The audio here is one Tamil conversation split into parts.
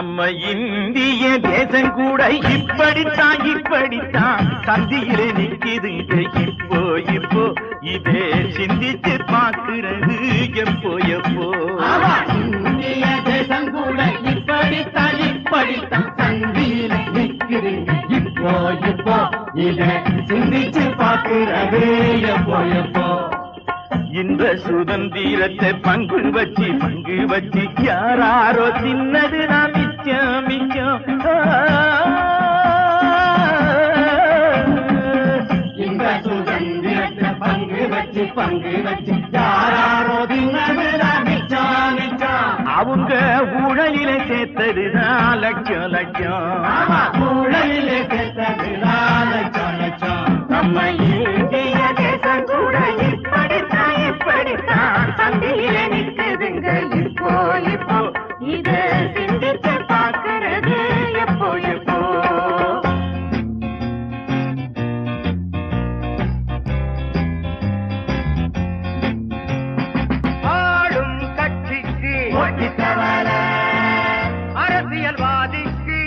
நம்ம இந்திய தேசம் கூட இப்படித்தான் இப்படித்தான் சந்தியிலே நிக்குதுங்க இப்போ இப்போ இதே சிந்திச்சு பார்க்கிறது. எப்போ எப்போ? இந்திய தேசம் கூட இப்படித்தான் இப்படித்தான் சந்தியில நிற்கிறீங்க இப்போ இப்போ இதே சிந்திச்சு பார்க்கிறது. எப்போ எப்போ? சுதந்திரத்தை பங்கு வச்சு பங்கு வச்சு யாராரோ தின்னது நான் மிச்சம் மிச்சம். சுதந்திரத்தை பங்கு வச்சு பங்கு வச்சு யாராரோ தின்னதுதான் மிச்சம் மிச்சம். அவங்க ஊழலில சேர்த்ததுதான் லட்சம் லட்சம். ஊழலிலே சேர்த்ததுதான் லட்சம் லட்சம். நம்ம இந்திய தேசம் கூட நிற்குதுங்க இப்போ இப்போ இது சிந்திச்சு பார்க்கிறது எப்போ எப்போ ஆளும் கட்சிக்கு அரசியல்வாதிக்கு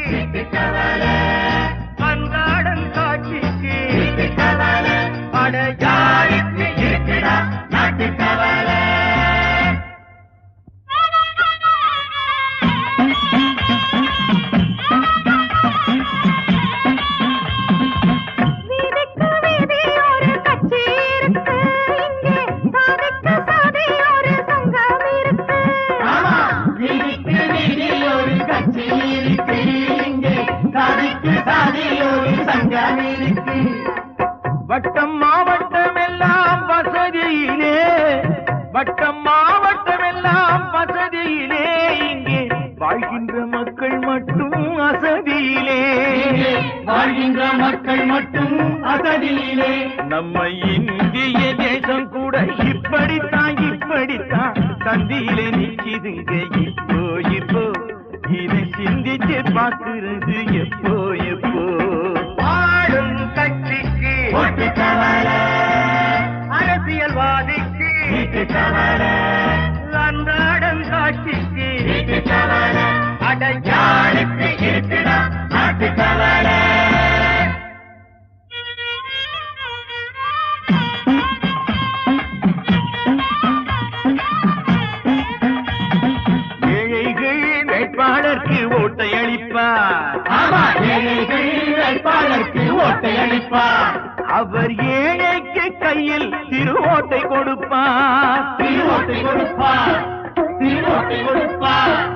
மட்டும் அசதியிலே. வாழ்கின்ற மக்கள் மட்டும் அசதியிலே. நம்ம இந்திய தேசம் கூட இப்படித்தான் இப்படித்தான். சந்தியிலே நிற்கிதுங்க இப்போ இப்போ. இதை சிந்திச்சு பார்க்கிறது எப்போ எப்போ. வாழும் கட்சிக்கு அரசியல்வாதிக்கு அன்றாடம் காட்சிக்கு வேட்பாளருக்கு அவர் ஏழைக்கு கையில் திருவோட்டை கொடுப்பார். திருவோட்டை கொடுப்பார். திருவோட்டை கொடுப்பார்.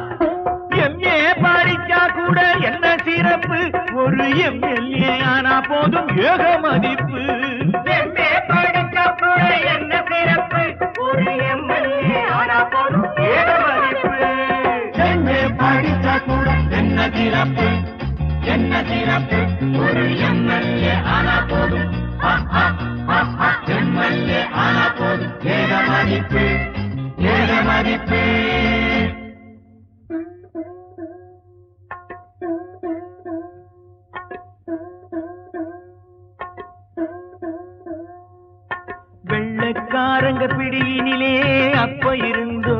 சிறப்பு. ஒரு எம்எல்ஏ ஆனா போதும் ஏக மதிப்பு. என்ன சிறப்பு? ஒரு எம்எல்ஏ ஆனா போதும் ஏக மதிப்பு. எம்ஏ படிச்சா கூட என்ன சிறப்பு? என்ன சிறப்பு? ஒரு எம்எல்ஏ ஆனா போதும். எம்எல்ஏ ஆனா போதும். ஏக மதிப்பு ஏக மதிப்பு. வெள்ளக்காரங்க பிடியினிலே அப்ப இருந்தோ?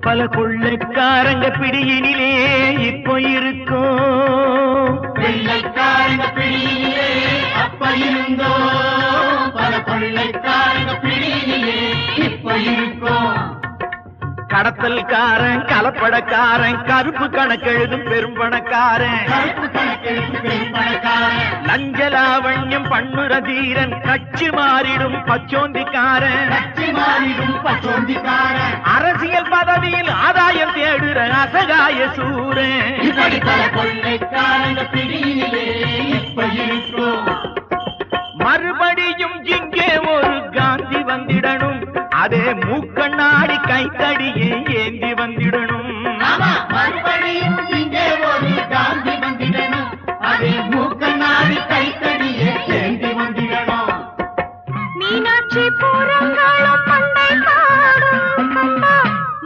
பல கொள்ளைக்காரங்க பிடியினிலே இப்ப இருக்கோ? வெள்ளைக்காரங்க பிடியிலே அப்ப இருந்தோ? பல கொள்ளைக்காரங்க பிடியிலே இப்ப இருக்கோ? கடத்தல்காரன் கலப்படக்காரன் கருப்பு கணக்கெழுதும் பெரும்பணக்காரன். லஞ்ச லாவண்யம் பண்ணுற தீரன் கட்சி மாறிடும் பச்சோந்திக்காரன். அரசியல் பதவியில் ஆதாயம் தேடுற அசகாய சூரன். மறுபடியும் இங்கே அதே மூக்கண்ணாடி கைத்தடியை ஏந்தி வந்திடணும். ஆமா மறுபடியும் இங்கே ஒரு காந்தி வந்திடணும். அதே மூக்கநாடி கைத்தடியே சேர்ந்து வந்திடணும். மீனாட்சி பூரங்களும் பண்டை பாடும்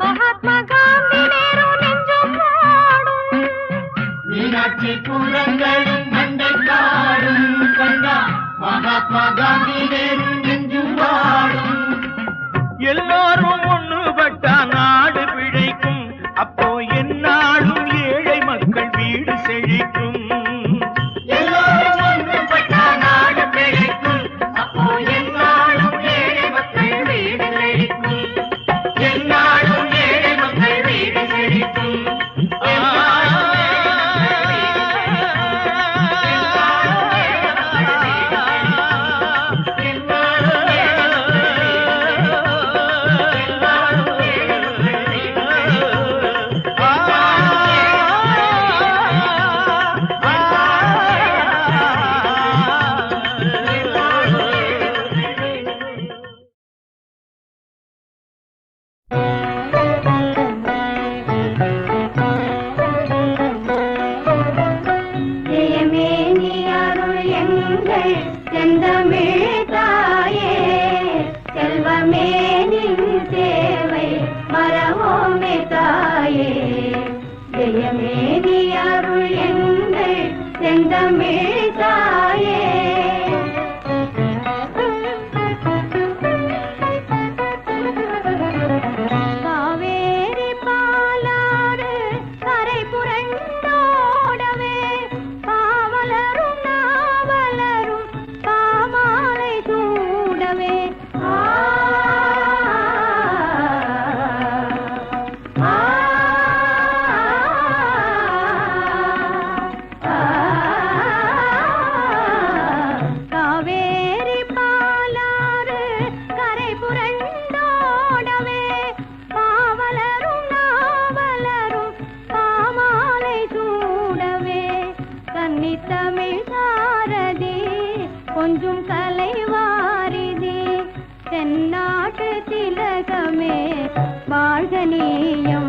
மகாத்மா காந்தி நேரு நெஞ்சம் பாடும் மீனாட்சி பூரங்களும் மண்டை காடும் கண்டா மகாத்மா காந்தி நேரு எல்லாரும் me திலகமே வாழ்கனியம்மா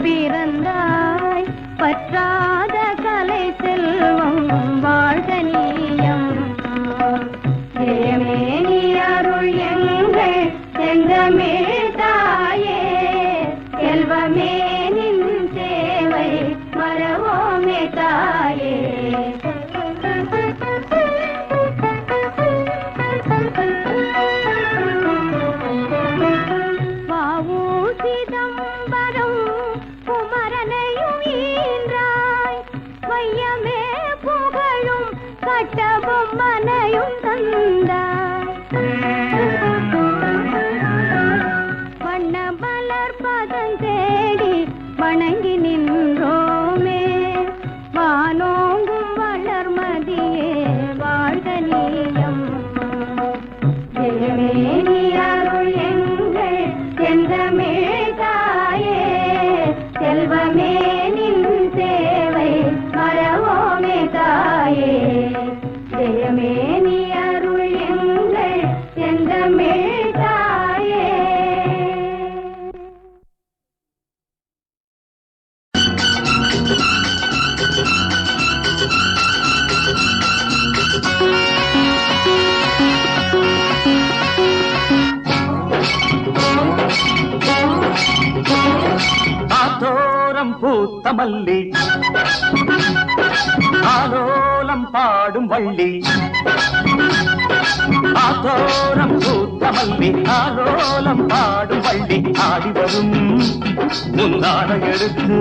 பிற ஆத்தோரம் பூத்த மல்லி ஆலோலம் பாடும் வள்ளி. ஆத்தோரம் பூத்த மல்லி ஆலோலம் பாடும் வள்ளி. ஆடி வரும் முந்தான எடுத்து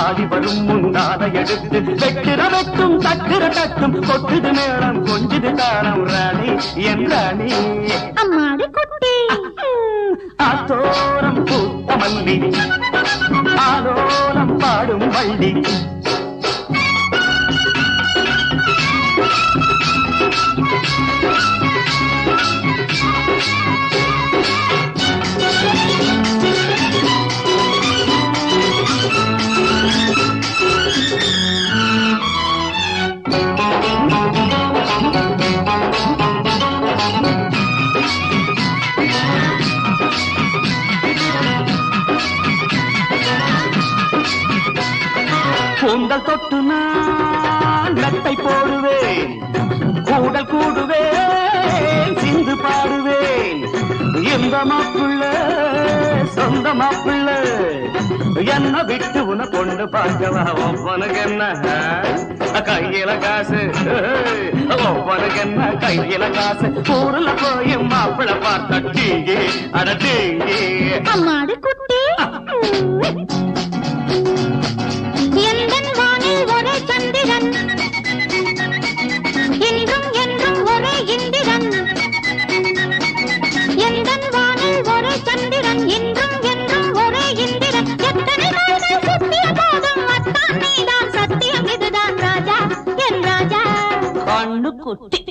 ஆடி வரும் முந்தான எடுத்து. வெட்டுற வெட்டும் தட்டுற தட்டும் கொட்டுது மேளம் கொஞ்சுது தாளம் ராணி என் ராணி அம்மாடி குட்டி. ஆத்தோரம் பூத்த மல்லி ஆலோலம் பாடும் வள்ளி. மாப்பிள்ள என்ன விட்டு உன கொண்டு பார்க்கவா? ஒவ்வொனுக்கு என்ன? கையில காசு. ஒவ்வொனுக்கு என்ன? கையில காசு. ஊர்ல போய் மாப்பிள்ள பார்த்த டீங்கே அட டீங்கே. அம்மாடி கண்ணு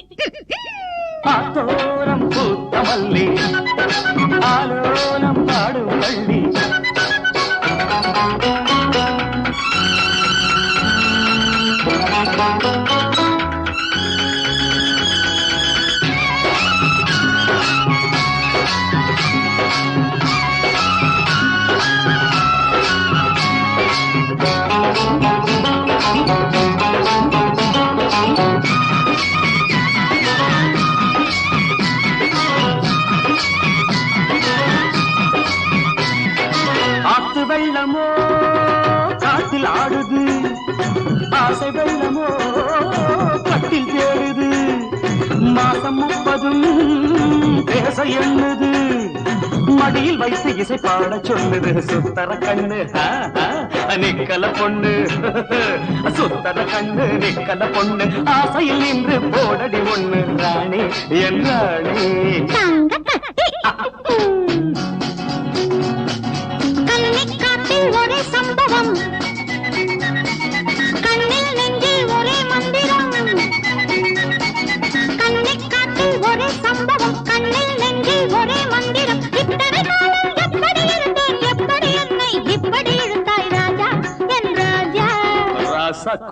பேச என்னது மடியில் வைத்து இசை பாட சொல்லுது. சுத்தர கண்ணு நிக்கல பொண்ணு. சுத்தர கண்ணு நிக்கல பொண்ணு. ஆசையில் நின்று போடடி ஒண்ணு. ராணி என் ராணி.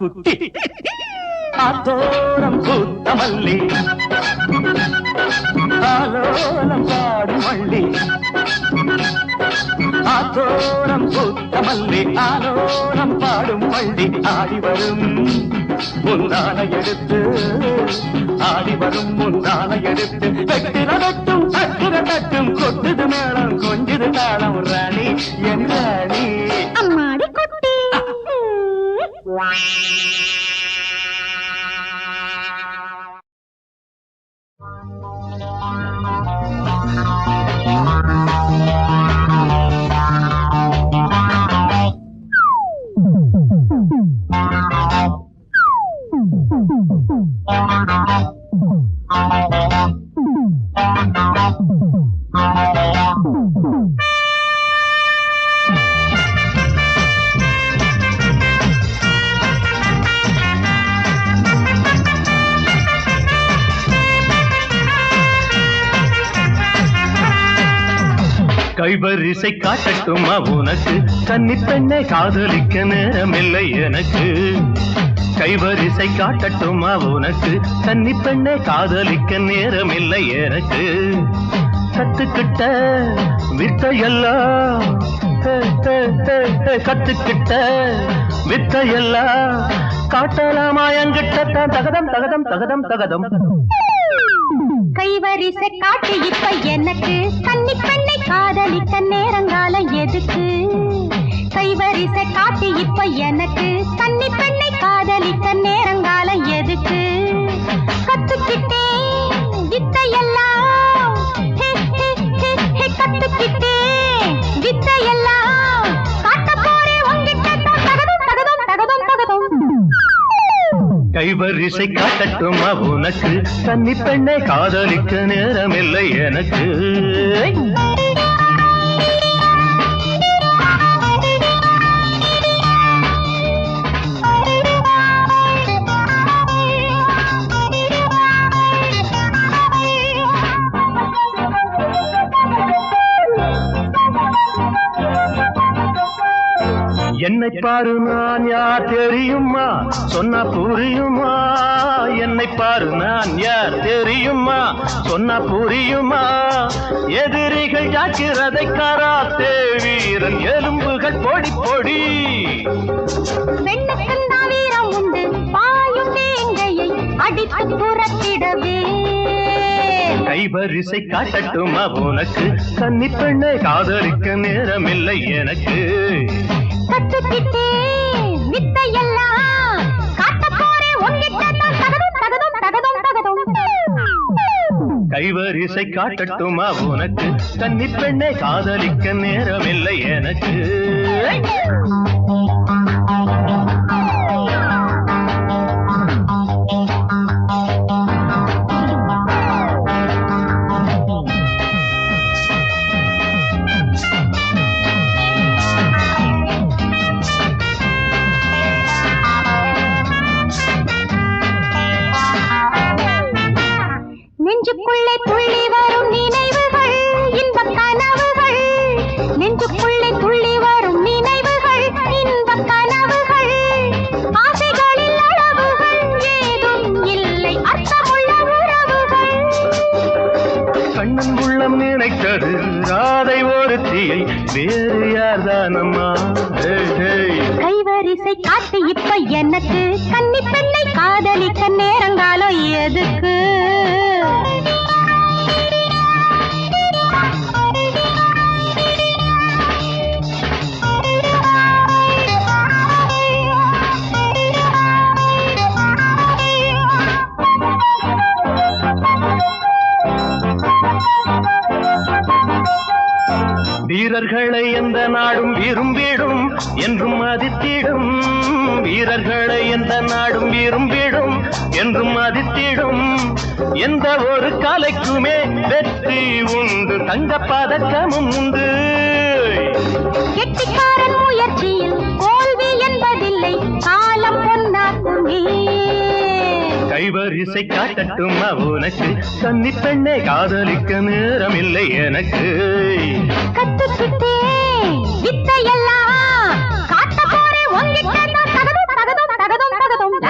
குட்டி. ஆத்தோரம் பூத்த மல்லி ஆலோலம் பாடும் வள்ளி ஆத்தோரம் பூத்த மல்லி ஆலோலம் பாடும் வள்ளி ஆடி வரும் முந்தான எடுத்து ஆடி வரும் முந்தான எடுத்து வெட்டிர வெட்டும் தட்டுற தட்டும் மேளம் இசை காட்டட்டுமா உனக்கு? கன்னி பெண்ணை காதலிக்க நேரமில்லை எனக்கு. கைவரிசை காட்டட்டுமா உனக்கு? கன்னி பெண்ணை காதலிக்க நேரமில்லை எனக்கு. கத்துக்கிட்ட வித்தையெல்லாம் கத்துக்கிட்ட வித்தையெல்லாம் காட்டலாமா? என்கிட்ட தகதம் தகதம் தகதம் தகதம். கைவரிசை காட்டு இப்ப எனக்கு. கன்னி பெண்ணை காதலிக்க நேரங்காலம் எதுக்கு? கைவரிசை காட்டு இப்ப எனக்கு. கன்னி பெண்ணை காதலிக்க நேரங்காலம் எதுக்கு? கத்துக்கிட்டேன் வித்தையெல்லாம். ஹே, ஹே, ஹே, ஹே, வித்தையெல்லாம். கைவரிசை காட்டட்டுமா உனக்கு கன்னி பெண்ணை காதலிக்க நேரமில்லை எனக்கு. பாரு நான் யார் தெரியுமா? சொன்னா புரியுமா? என்னை பாரு நான் யார் தெரியுமா? சொன்னா புரியுமா? எதிரிகள் ஜாக்கிரதை கராத்தே வீரன் எலும்புகள் பொடி பொடி. வீரம் உண்டு பாயும் வேங்கையை அடித்து புறத்திடவே. கைவரிசை காட்டட்டுமா உனக்கு? கன்னி பெண்ணை காதலிக்க நேரமில்லை எனக்கு. வித்தையெல்லாம் காட்ட உன்கிட்ட தகதும் தகதும் தகதும் தகதும் கைவரிசை காட்டட்டுமா உனக்கு? கன்னி பெண்ணை காதலிக்க நேரமில்லை எனக்கு. வீரர்களை எந்த நாடும் விரும்பிடும் என்றும் மதித்திடும். எந்த ஒரு கலைக்குமே வெற்றி உண்டு தங்க பதக்கமும் உண்டு. கெட்டிக்காரன் முயற்சியில் தோல்வி என்பதில்லை காலம் பொன்னாக்குமே கைவரிசை காட்டட்டுமா உனக்கு கன்னி பெண்ணை காதலிக்க நேரமில்லை எனக்கு. கத்துக்கிட்டே வித்தையெல்லாம். காட்ட போறேன் உன்கிட்ட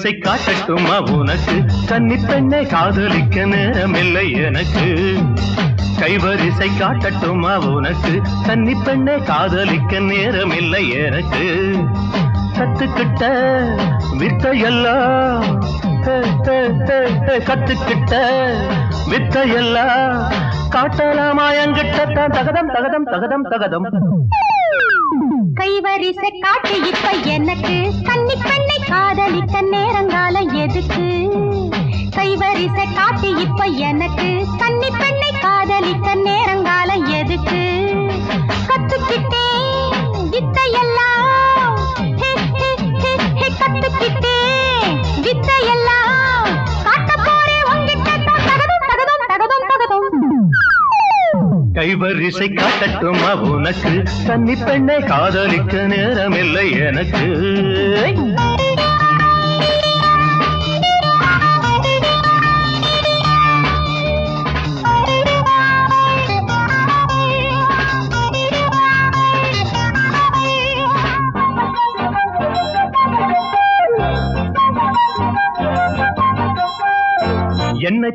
திசை காட்டட்டுமா உனக்கு. கன்னி பெண்ணை காதலிக்க நேரமில்லை எனக்கு. கைவரிசை காட்டட்டுமா உனக்கு. கன்னி பெண்ணை காதலிக்க நேரமில்லை எனக்கு. கத்துக்கிட்ட வித்தையெல்லாம் கத்துக்கிட்ட வித்தையெல்லாம் காட்டலாமா? என்கிட்ட தகதம் தகதம் தகதம் தகதம். கைவரிச காட்டு இப்ப எனக்கு. கன்னி பெண்ணை காதலிக்க நேரங்காலம் எதுக்கு? கைவரிச காட்டு இப்ப எனக்கு. கன்னி பெண்ணை காதலிக்க நேரங்காலம் எதுக்கு? கத்துக்கிட்டேன் வித்தையெல்லாம். கத்துக்கிட்டேன் வித்தையெல்லாம். கைவரிசை காட்டட்டுமா உனக்கு தண்ணி பெண்ணை காதலிக்க நேரமில்லை எனக்கு.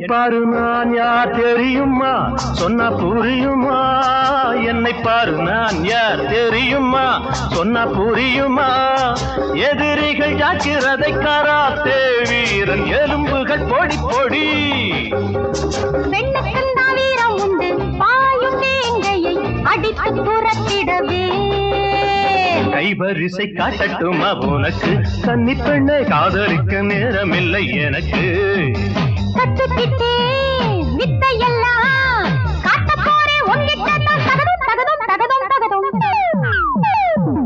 பாருமா யார் தெரியுமா? சொன்னா புரியுமா? என்னை பாரு நான் யார் தெரியுமா? சொன்னா புரியுமா? எதிரிகள் ஜாக்கிரதை காராத்தே வீரன் எலும்புகள் பொடி பொடி. வீரம் உண்டு பாயும் தேங்கையை அடித்து புறத்திடவே. கைவரிசை காட்டட்டுமா உனக்கு? கன்னிப்பெண்ணை காதலிக்க நேரமில்லை எனக்கு.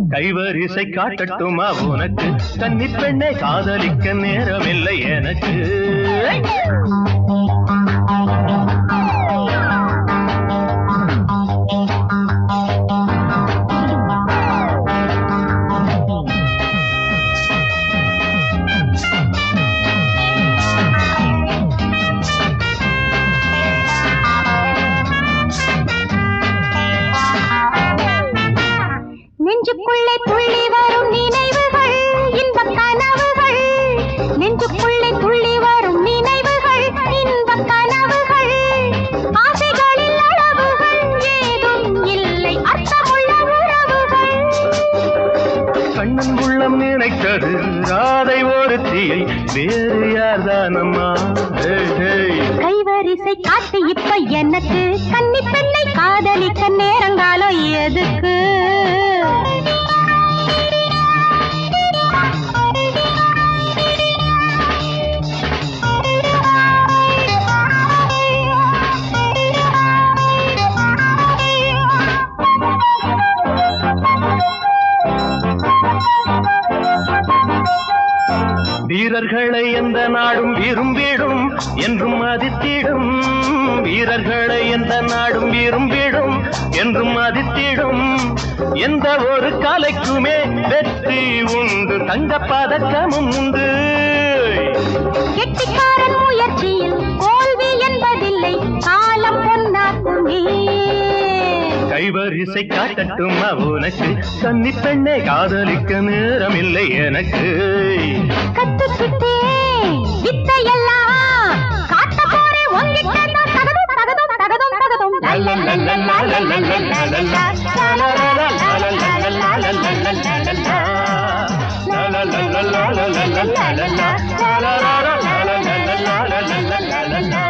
கைவரிசை காட்டட்டுமா உனக்கு? கன்னி பெண்ணை காதலிக்க நேரமில்லை எனக்கு. கந்தனமா கைவரிசை காட்டு இப்ப எனக்கு. கன்னி பெண்ணை காதலிக்க நேரங்காலம் எதுக்கு? வீரர்களை எந்த நாடும் விரும்பிடும் என்றும் மதித்திடும். வீரர்களை எந்த நாடும் விரும்பிடும் என்றும் மதித்திடும். எந்த ஒரு கலைக்குமே வெற்றி உண்டு தங்க பதக்கமும் உண்டு. முயற்சியில் தோல்வி என்பதில்லை காலம் பொன்னாக்குமே கைவரிசை காட்டட்டும் அவனுக்கு கன்னி பெண்ணை காதலிக்க நேரமில்லை எனக்கு கத்துக்கிட்டே வித்தையெல்லாம் காட்ட போறேன் உன்கிட்ட தகதும் தகதும் தகதும் தகதும் la la la la la